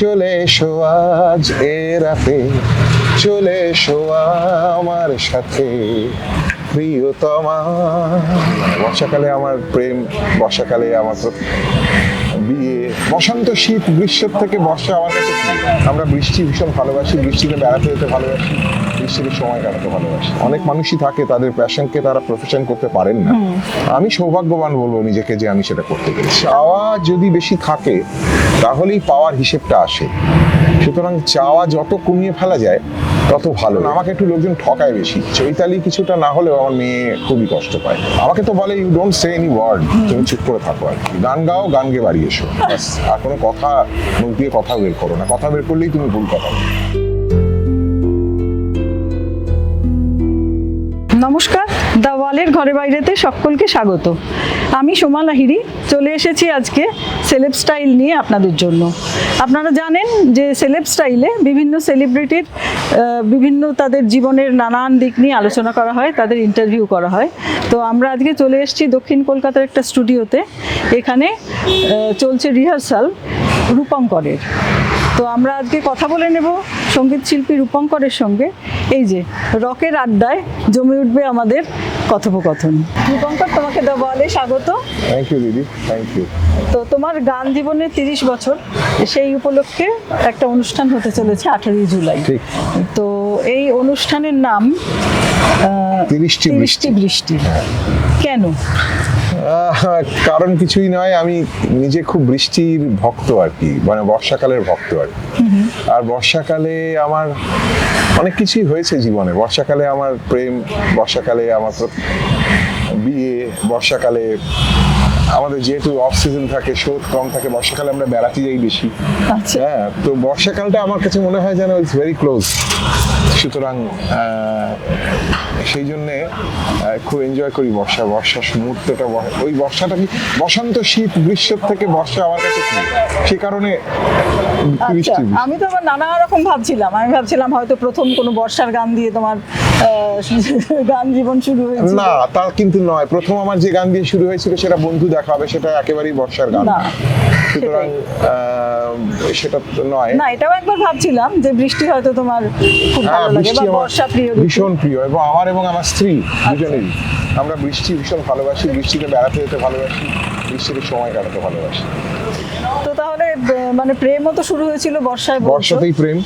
চলে এসো আজ এ রাতে, চলে এসো আমার সাথে। প্রিয়তমা, বর্ষাকালে আমার প্রেম, বর্ষাকালে আমার বিয়ে। বসন্ত শীত, গ্রীষ্মের থেকে বর্ষা আমার কাছে আমরা বৃষ্টি ভীষণ ভালোবাসি, বৃষ্টিতে বেড়াতে যেতে ভালোবাসি। সময় কাটাতে ভালোবাসি। অনেক মানুষই থাকে তাদের প্যাশনকে তারা প্রফেশন করতে পারেন না। আমি সৌভাগ্যবান বলব নিজেকে যে আমি সেটা করতে পেরেছি। চাওয়া যদি বেশি থাকে, তাহলেই পাওয়ার হিসেবটা আসে। সুতরাং চাওয়া যত কমিয়ে ফেলা যায়, তত ভালো। আমাকে একটু লোকজন ঠকায় বেশি। চৈতালি কিছুটা না হলেও আমার মেয়ে খুবই কষ্ট পায়। আমাকে তো বলে you don't say any word তুমি চুপ করে থাকো আর গান গাও, গান গেয়ে বাড়ি এসো। আর কোনো কথা মুখ দিয়ে কথা বের করো না। কথা বের করলেই তুমি ভুল কথা নমস্কার, দ্য ওয়ালের ঘরে বাইরেতে সকলকে স্বাগত। আমি সোমা লাহিরি চলে এসেছি আজকে সেলেব স্টাইল নিয়ে আপনাদের জন্য। আপনারা জানেন যে সেলেব স্টাইলে বিভিন্ন সেলিব্রিটির বিভিন্ন তাদের জীবনের নানান দিক নিয়ে আলোচনা করা হয়, তাদের ইন্টারভিউ করা হয়। তো আমরা আজকে চলে এসেছি দক্ষিণ কলকাতার একটা স্টুডিওতে এখানে চলছে রিহার্সাল রূপঙ্করের। তো আমরা আজকে কথা বলে নেব সংগীত শিল্পী রূপঙ্করের সঙ্গে। এই যে রকের আড্ডায় জমে উঠবে আমাদের কথোপকথন। রূপঙ্কর তোমাকে বলে স্বাগত। থ্যাংক ইউ দিদি। থ্যাংক ইউ তো তোমার গান জীবনের তিরিশ বছর সেই উপলক্ষে একটা অনুষ্ঠান হতে চলেছে আঠারোই জুলাই। ঠিক। তো এই অনুষ্ঠানের নাম তিরিশটি বৃষ্টি। বৃষ্টি। কেন? কারণ কিছুই নয় আমি নিজে খুব বৃষ্টির ভক্ত আর কি মানে বর্ষাকালের ভক্ত আর কি। আর বর্ষাকালে আমার অনেক কিছুই হয়েছে জীবনে। বর্ষাকালে আমার প্রেম বর্ষাকালে আমার বিয়ে বর্ষাকালে আমাদের যেহেতু অফ সিজন থাকে শোধ কম থাকে বর্ষাকালে আমরা বেড়াতে যাই বেশি। আচ্ছা। হ্যাঁ তো বর্ষাকালটা আমার কাছে মনে হয় যেন ইটস ভেরি ক্লোজ সুতরাং সেই জন্যে খুব এনজয় করি বর্ষা বর্ষার মুহূর্তটা ওই বর্ষাটা কি বসন্ত শীত গ্রীষ্মের থেকে বর্ষা আমার কাছে সে কারণে আচ্ছা। আমি তো আবার নানা রকম ভাবছিলাম। আমি ভাবছিলাম হয়তো প্রথম কোনো বর্ষার গান দিয়ে তোমার গান জীবন শুরু হয়েছিল। না তা কিন্তু নয়। প্রথম আমার যে গান দিয়ে শুরু হয়েছিল সেটা বন্ধু দেখা হবে সেটা একেবারেই বর্ষার গান। সুতরাং সেটা তো নয়। না এটাও একবার ভাবছিলাম যে বৃষ্টি হয়তো তোমার খুব হ্যাঁ ভালো লাগে বা বর্ষা প্রিয় ভীষণ প্রিয় এবং আমার এবং আমার স্ত্রী দুজনেরই। আমরা বৃষ্টি ভীষণ ভালোবাসি বৃষ্টিতে বেড়াতে যেতে ভালোবাসি বৃষ্টিতে সময় কাটাতে ভালোবাসি। তো তাহলে মানে প্রেমও তো শুরু হয়েছিল বর্ষায় বর্ষাতেই প্রেম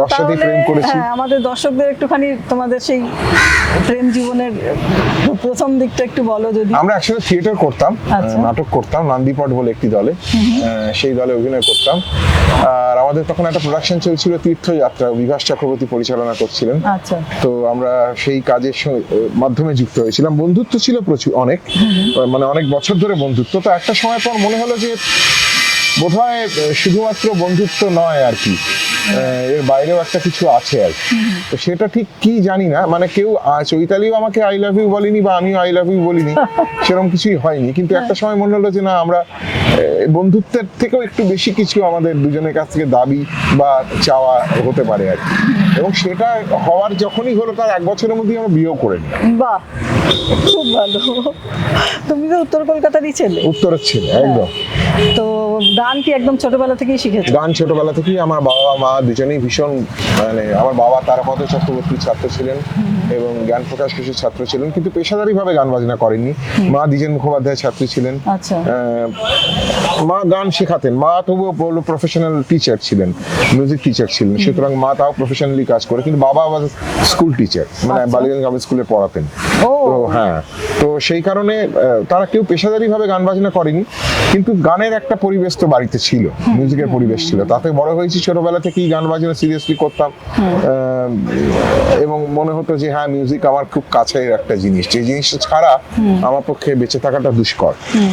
বর্ষাতেই প্রেম করেছি। হ্যাঁ আমাদের দর্শকদের একটুখানি তোমাদের সেই প্রেম জীবনের প্রথম দিকটা একটু বলো যদি। আমরা একসাথে থিয়েটার করতাম আচ্ছা। নাটক করতাম নান্দিপট বলে একটি দলে সেই দলে অভিনয় করতাম। আর আমাদের তখন একটা প্রোডাকশন চলছিল তীর্থযাত্রা বিভাস চক্রবর্তী পরিচালনা করছিলেন। আচ্ছা। তো আমরা সেই কাজের মাধ্যমে যুক্ত হয়েছিলাম। বন্ধুত্ব ছিল প্রচুর অনেক মানে অনেক বছর ধরে বন্ধুত্ব। তো একটা সময় পর মনে হলো যে বোধহয় হয় শুধুমাত্র বন্ধুত্ব নয় আর কি। এর বাইরেও একটা কিছু আছে আর তো সেটা ঠিক কি জানি না মানে কেউ চৈতালিও আমাকে আই লাভ ইউ বলিনি বা আমিও আই লাভ ইউ বলিনি সেরকম কিছুই হয়নি। কিন্তু একটা সময় মনে হলো যে না আমরা বন্ধুত্বের থেকেও একটু বেশি কিছু আমাদের দুজনের কাছ থেকে দাবি বা চাওয়া হতে পারে আর কি। এবং সেটা হওয়ার যখনই হলো তার এক বছরের মধ্যেই আমরা বিয়েও করে নিই। বাহ খুব ভালো। তুমি তো উত্তর কলকাতারই ছেলে। উত্তরের ছেলে একদম। তো গান কি একদম ছোটবেলা থেকেই শিখেছো? গান ছোটবেলা থেকেই আমার বাবা মা দুজনেই ভীষণ মানে আমার বাবা তারাপদ চক্রবর্তীর ছাত্র ছিলেন এবং জ্ঞান প্রকাশ কিশোর ছাত্র ছিলেন কিন্তু পেশাদারি ভাবে গান বাজনা করেননি। মা দ্বিজেন মুখোপাধ্যায় ছাত্রী ছিলেন। আচ্ছা। মা গান শেখাতেন। মা তবুও প্রফেশনাল টিচার ছিলেন মিউজিক টিচার ছিলেন। সুতরাং মা তাও প্রফেশনালি কাজ করে কিন্তু বাবা আবার স্কুল টিচার মানে আচ্ছা। বালিগঞ্জ গ্রামের স্কুলে পড়াতেন। ও। তো হ্যাঁ তো সেই কারণে তারা কেউ পেশাদারি ভাবে গান বাজনা করেনি কিন্তু গানের একটা পরিবেশ তো বাড়িতে ছিল মিউজিকের পরিবেশ ছিল। তাতে বড় হয়েছি ছোটবেলা থেকেই গান বাজনা সিরিয়াসলি করতাম। মনে হতো যে হ্যাঁ মিউজিক আমার খুব কাছের একটা জিনিস। যে জিনিসটা ছাড়া আমার পক্ষে বেঁচে থাকাটা দুষ্কর।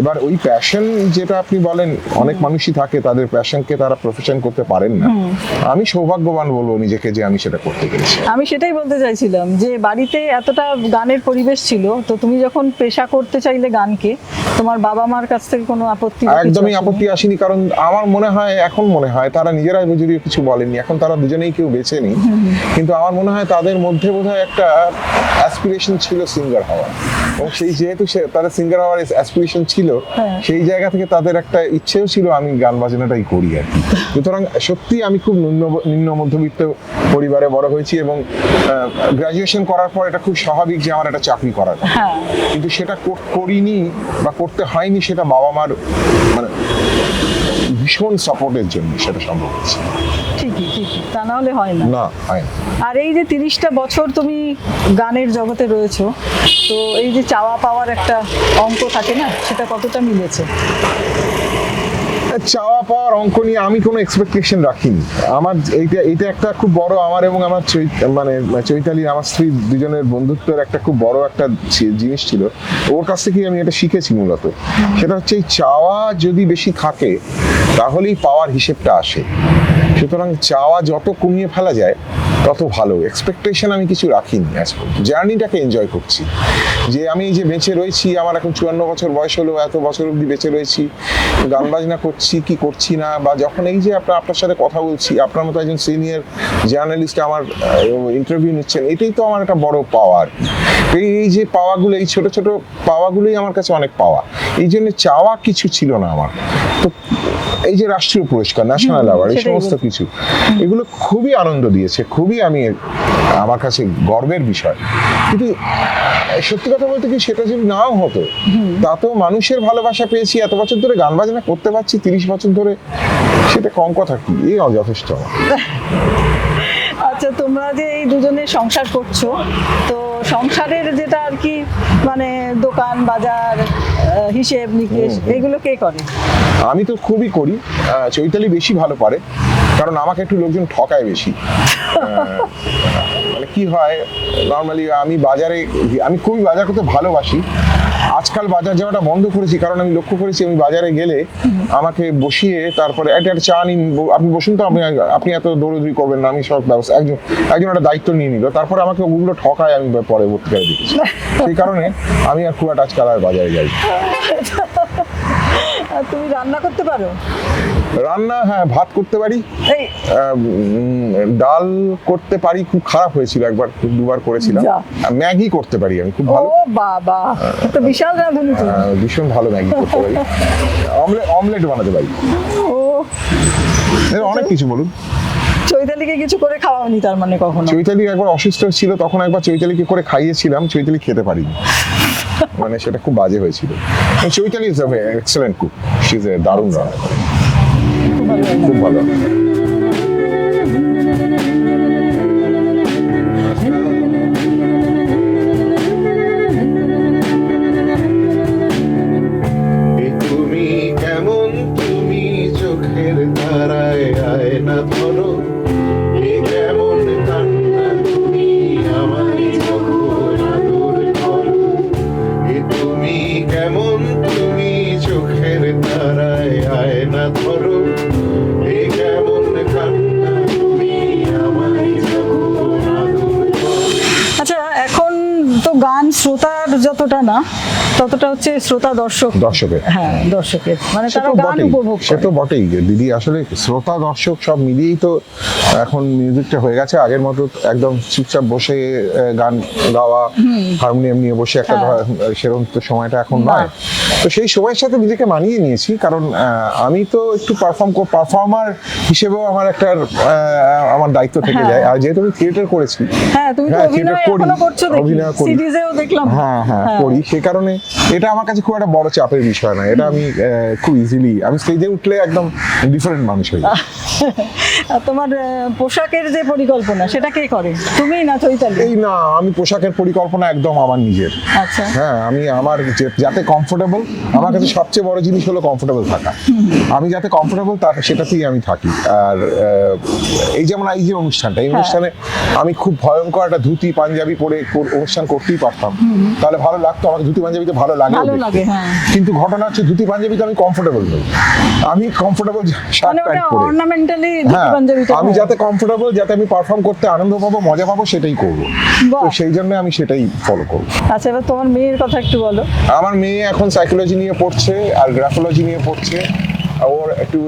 এবার ওই প্যাশন যেটা আপনি বলেন অনেক মানুষই থাকে তাদের প্যাশনকে তারা প্রফেশন করতে পারেন না। আমি সৌভাগ্যবান বলব নিজেকে যে আমি সেটা করতে পেরেছি। আমি সেটাই বলতে চাইছিলাম যে বাড়িতে এতটা গানের পরিবেশ ছিল তো তুমি যখন পেশা করতে চাইলে গানকে তোমার বাবা মার কাছ থেকে কোনো আপত্তি একদমই আপত্তি আসেনি কারণ আমার মনে হয় এখন মনে হয় তারা নিজেরাই যদিও কিছু বলেনি এখন তারা দুজনেই কেউ বেছে নেই। কিন্তু আমার মনে হয় তাদের মধ্যে বোধহয় একটা অ্যাসপিরেশন ছিল সিঙ্গার হওয়ার। এবং সেই যেহেতু তাদের সিঙ্গার হওয়ার অ্যাসপিরেশন ছিল হ্যাঁ। সেই জায়গা থেকে তাদের একটা ইচ্ছেও ছিল আমি গান বাজনাটাই করি আর কি। সুতরাং সত্যি আমি খুব নিম্ন নিম্ন মধ্যবিত্ত পরিবারে বড় হয়েছি এবং গ্রাজুয়েশন করার পর এটা খুব স্বাভাবিক যে আমার একটা চাকরি করার। হ্যাঁ। কিন্তু সেটা কর- করিনি বা করতে হয়নি সেটা বাবা মার মানে ভীষণ সাপোর্টের জন্য সেটা সম্ভব হয়েছে। ঠিকই ঠিকই। তা না হলে হয় না। না হয় না। আর এই যে তিরিশটা বছর তুমি গানের জগতে রয়েছো তো এই যে চাওয়া পাওয়ার একটা অঙ্ক থাকে না সেটা কতটা মিলেছে? চাওয়া পাওয়ার অঙ্ক নিয়ে আমি কোনো এক্সপেকটেশন রাখিনি। আমার এইটা এটা একটা খুব বড় আমার এবং আমার মানে চৈতালি, আমার স্ত্রী দুজনের বন্ধুত্বের একটা খুব বড় একটা জিনিস ছিল। ওর কাছ থেকেই আমি এটা শিখেছি মূলত। সেটা হচ্ছে এই চাওয়া যদি বেশি থাকে, তাহলেই পাওয়ার হিসেবটা আসে। সুতরাং চাওয়া যত কমিয়ে ফেলা যায় তত ভালো। এক্সপেকটেশন আমি কিছু রাখিনি জার্নিটাকে এনজয় করছি। যে আমি এই যে বেঁচে রয়েছি আমার এখন চুয়ান্ন বছর বয়স হলো এত বছর অবধি বেঁচে রয়েছি গান বাজনা করছি কি করছি না বা যখন এই যে আপনার আপনার সাথে কথা বলছি আপনার মতো একজন সিনিয়র জার্নালিস্ট আমার ইন্টারভিউ নিচ্ছেন এটাই তো আমার একটা বড় পাওয়ার এই এই যে পাওয়াগুলো এই ছোট ছোট পাওয়াগুলোই আমার কাছে অনেক পাওয়া এই জন্য চাওয়া কিছু ছিল না আমার। তো এই যে রাষ্ট্রীয় পুরস্কার ন্যাশনাল অ্যাওয়ার্ড এই সমস্ত কিছু এগুলো খুবই আনন্দ দিয়েছে খুবই আমি আমার কাছে গর্বের বিষয়। কিন্তু সত্যি কথা বলতে কি সেটা যদি নাও হতো তা তো মানুষের ভালোবাসা পেয়েছি এত বছর ধরে গান বাজনা করতে পারছি তিরিশ বছর ধরে সেটা কম কথা কি? এই যথেষ্ট। আচ্ছা তোমরা যে এই দুজনে সংসার করছ তো সংসারের যেটা আর কি মানে দোকান বাজার হিসেব নিকেশ এগুলো কে করে? আমি তো খুবই করি চৈতালি বেশি ভালো পারে। কারণ আমাকে একটু লোকজন ঠকায় বেশি। মানে কি হয় নর্মালি আমি বাজারে, আমি খুবই বাজার করতে ভালোবাসি। আজকাল বাজার যাওয়াটা বন্ধ করেছি, কারণ আমি লক্ষ্য করেছি আমি বাজারে গেলে আমাকে বসিয়ে তারপরে একটা একটা চা নিন আপনি বসুন তো, আপনি আপনি এত দৌড়দৌড়ি করবেন না, আমি সব ব্যবস্থা একজন একজন একটা দায়িত্ব নিয়ে নিল। তারপরে আমাকে ওগুলো ঠকায় আমি পরবর্তীকালে দেখেছি। সেই কারণে আমি আর খুব একটা আজকাল আর বাজারে যাই। তুমি রান্না করতে পারো? রান্না হ্যাঁ ভাত করতে পারি। ডাল করতে পারি খুব খারাপ হয়েছিল একবার দুবার করেছিলাম। ম্যাগি করতে পারি আমি খুব ভালো। বাবা তো বিশাল রাঁধুনি ভীষণ ভালো ম্যাগি করতে পারি। অমলেট অমলেট বানাতে পারি। ও। অনেক কিছু বলুন। চৈতালিকে কিছু করে খাওয়াওনি তার মানে কখনো? চৈতালি একবার অসুস্থ ছিল তখন একবার চৈতালিকে করে খাইয়েছিলাম চৈতালি খেতে পারিনি। মানে সেটা খুব বাজে হয়েছিল। Chaitali is excellent cook she is a দারুণ রান্না। খুব ভালো। কেমন? তুমি চোখের তারায় না ততটা হচ্ছে শ্রোতা দর্শক। দর্শকের। হ্যাঁ দর্শকের। মানে তারা গান বটেই, উপভোগ সে তো বটেই। দিদি আসলে শ্রোতা দর্শক সব মিলিয়েই তো এখন মিউজিকটা হয়ে গেছে। আগের মতো একদম চুপচাপ বসে গান গাওয়া হারমোনিয়াম নিয়ে বসে একটা হ্যাঁ। সেরকম তো সময়টা এখন নয়। তো সেই সময়ের সাথে নিজেকে মানিয়ে নিয়েছি কারণ আমি তো একটু পারফর্ম পারফর্মার হিসেবেও আমার একটা আমার দায়িত্ব থেকে হ্যাঁ। যায়। আর যেহেতু আমি থিয়েটার করেছি হ্যাঁ তুমি তো হ্যাঁ, অভিনয় করি, করছ দেখি অভিনয় করি। সিরিজেও দেখলাম। হ্যাঁ হ্যাঁ করি। সে কারণে এটা আমার কাছে খুব একটা বড় চাপের বিষয় না। এটা আমি খুব ইজিলি আমি স্টেজে উঠলে একদম ডিফারেন্ট মানুষ হই তোমার পোশাকের যে পরিকল্পনা সেটা কে করে? তুমি না চৈতালি? এই না আমি পোশাকের পরিকল্পনা একদম আমার নিজের। আচ্ছা। হ্যাঁ আমি আমার যাতে কমফোর্টেবল আমার কাছে সবচেয়ে বড় জিনিস হলো কমফোর্টেবল থাকা। আমি যাতে কমফোর্টেবল তার সেটাতেই আমি থাকি। আর এই যেমন এই যে অনুষ্ঠানটা এই অনুষ্ঠানে আমি খুব ভয়ঙ্কর একটা ধুতি পাঞ্জাবি পরে অনুষ্ঠান করতেই পারতাম। তাহলে ভালো লাগতো আমাকে ধুতি পাঞ্জাবিতে ভালো লাগে ভালো লাগে, হ্যাঁ। কিন্তু ঘটনা হচ্ছে ধুতি পাঞ্জাবিতে আমি কমফোর্টেবল নই। আমি কমফোর্টেবল শার্ট প্যান্ট পরে। অর্নামেন্টালি হ্যাঁ পাঞ্জাবিটা আমি যাতে কমফোর্টেবল যাতে আমি পারফর্ম করতে আনন্দ পাবো মজা পাবো সেটাই করব। তো সেই জন্য আমি সেটাই ফলো করব। আচ্ছা এবার তোমার মেয়ের কথা একটু বলো। আমার মেয়ে এখন সাইকোলজি নিয়ে পড়ছে আর গ্রাফোলজি নিয়ে পড়ছে। ওর একটু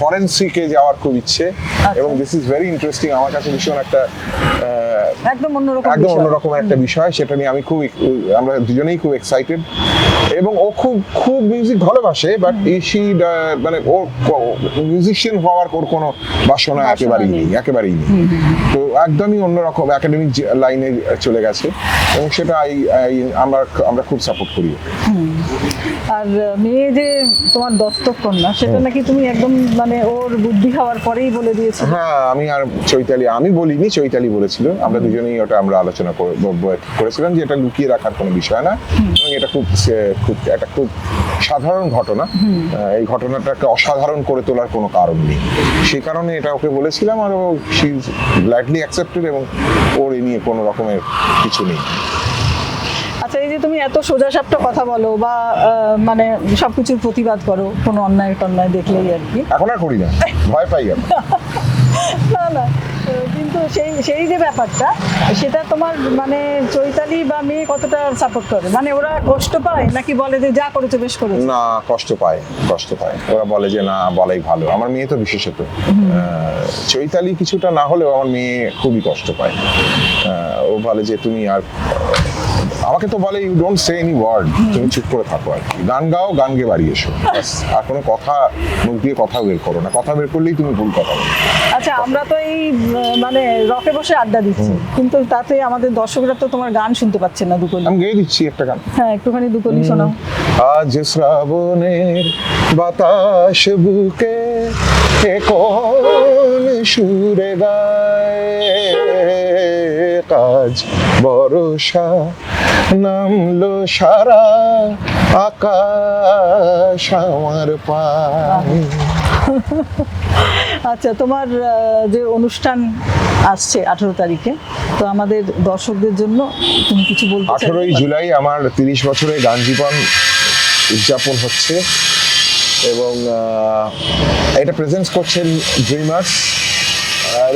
ফরেন্সিকে যাওয়ার খুব ইচ্ছে। এবং দিস ইজ ভেরি ইন্টারেস্টিং আমার কাছে ভীষণ একটা একদম অন্যরকম একদম অন্যরকম একটা বিষয়। সেটা নিয়ে আমি খুব আমরা দুজনেই খুব এক্সাইটেড এবং ও খুব খুব মিউজিক ভালোবাসে বাট সি মানে ওর মিউজিশিয়ান হওয়ার ওর কোনো বাসনা একেবারেই নেই। একেবারেই নেই। তো একদমই অন্যরকম একাডেমিক লাইনে চলে গেছে। এবং সেটা আমরা আমরা খুব সাপোর্ট করি আর মেয়ে যে তোমার দত্তক কন্যা সেটা নাকি তুমি একদম মানে ওর বুদ্ধি হওয়ার পরেই বলে দিয়েছ হ্যাঁ আমি আর চৈতালি আমি বলিনি চৈতালি বলেছিল। আমরা দুজনেই ওটা আমরা আলোচনা করেছিলাম যে এটা লুকিয়ে রাখার কোনো বিষয় না। এবং এটা খুব খুব একটা খুব সাধারণ ঘটনা। এই ঘটনাটাকে অসাধারণ করে তোলার কোনো কারণ নেই। সেই কারণে এটা ওকে বলেছিলাম আর ও সি গ্ল্যাডলি অ্যাকসেপ্টেড এবং ওর এ নিয়ে কোনো রকমের কিছু নেই। যে তুমি এত সোজাসাপটা কথা বলো বা মানে সবকিছুর প্রতিবাদ করো কোনো অন্যায় টন্যায় দেখলেই আর কি। এখন আর করি না। ভয় পাই না না কিন্তু সেই সেই যে ব্যাপারটা সেটা তোমার মানে চৈতালি বা মেয়ে কতটা সাপোর্ট করে? মানে ওরা কষ্ট পায় নাকি বলে যে যা করেছ বেশ করেছ? না কষ্ট পায় কষ্ট পায়। ওরা বলে যে না বলাই ভালো। আমার মেয়ে তো বিশেষত। চৈতালি কিছুটা না হলেও আমার মেয়ে খুবই কষ্ট পায়। ও বলে যে তুমি আর আমাকে তো বলে you don't say any word তুমি চুপ করে থাকো আর কি। গান গাও গান গিয়ে বাড়ি এসো। আর কোনো কথা মুখ দিয়ে কথা বের করো না। কথা বের করলেই তুমি ভুল কথা বলো। আচ্ছা আমরা তো এই মানে রকে বসে আড্ডা দিচ্ছি। কিন্তু তাতে আমাদের দর্শকরা তো তোমার গান শুনতে পাচ্ছে না দুকলি। আমি গেয়ে দিচ্ছি একটা গান। হ্যাঁ একটুখানি দুকলি শোনাও। আজ শ্রাবণের বাতাস বুকে কে কোন সুরে গায়। কাজ বরষা নামলো সারা আকাশ আমার পায়ে আচ্ছা তোমার যে অনুষ্ঠান আসছে আঠেরো তারিখে তো আমাদের দর্শকদের জন্য তুমি কিছু বলতে? আঠেরোই জুলাই আমার তিরিশ বছরের গান জীবন উদযাপন হচ্ছে এবং এটা প্রেজেন্স করছেন ড্রিমার্স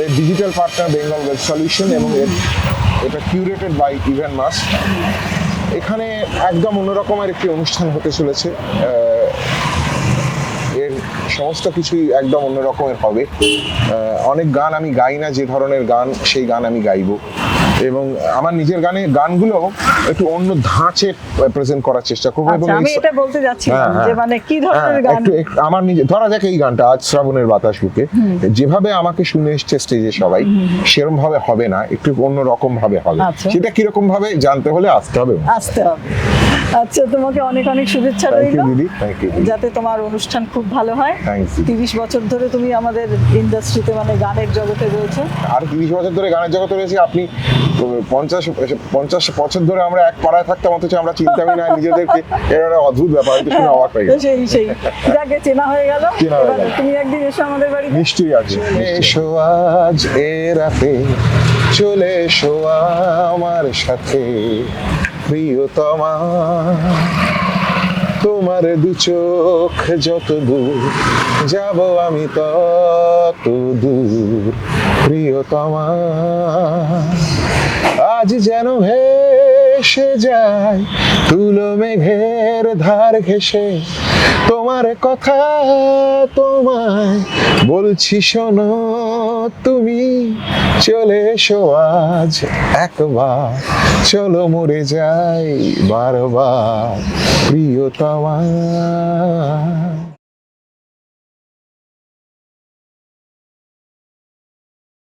এর digital partner Bengal web solution এবং এর এটা কিউরেটেড বাই ইভেন মাস এখানে একদম অন্যরকমের একটি অনুষ্ঠান হতে চলেছে। এর সমস্ত কিছুই একদম অন্যরকমের হবে। অনেক গান আমি গাই না, যে ধরনের গান, সেই গান আমি গাইবো। এবং আমার নিজের গানে গানগুলো একটু অন্য ধাঁচে প্রেজেন্ট করার চেষ্টা করব এবং আচ্ছা আমি এটা বলতে যাচ্ছিলাম হ্যাঁ, হ্যাঁ। যে মানে কি হ্যাঁ, ধরনের গান? একটু একটু আমার নিজে ধরা যাক এই গানটা আজ শ্রাবণের বাতাস বুকে। যেভাবে আমাকে শুনে এসছে স্টেজে সবাই সেরকম ভাবে হবে না একটু অন্য রকম ভাবে হবে। আচ্ছা। সেটা কীরকম ভাবে জানতে হলে আসতে হবে। আসতে হবে। আচ্ছা তোমাকে অনেক অনেক শুভেচ্ছা রইল। যাতে তোমার অনুষ্ঠান খুব ভালো হয়. তিরিশ বছর ধরে তুমি আমাদের ইন্ডাস্ট্রিতে মানে গানের জগতে রয়েছে। আর তিরিশ বছর ধরে গানের জগতে রয়েছে আপনি পঞ্চাশ পঞ্চাশ বছর ধরে আমরা এক পাড়ায় থাকতাম অথচ আমরা চিন্তামই না নিজেদেরকে এর একটা অদ্ভুত ব্যাপার এটা শুনে অবাক হয়ে গেছে সেই সেই। যাকে চেনা হয়ে গেল চেনা হয়ে গেল। তুমি একদিন এসো আমাদের বাড়িতে। নিশ্চয়ই আছে এসো আজ এ রাতে চলে এসো আমার সাথে প্রিয়তমা। তোমার দু চোখ যত দূর যাব আমি তত দূর প্রিয়তমা। আজ যেন ভেসে যায় তুলো মেঘের ধার ঘেসে তোমার কথা তোমায় বলছি, শোনো তুমি, চলে এসো আজ একবার। চলো মরে যাই বারবার, প্রিয়তমা।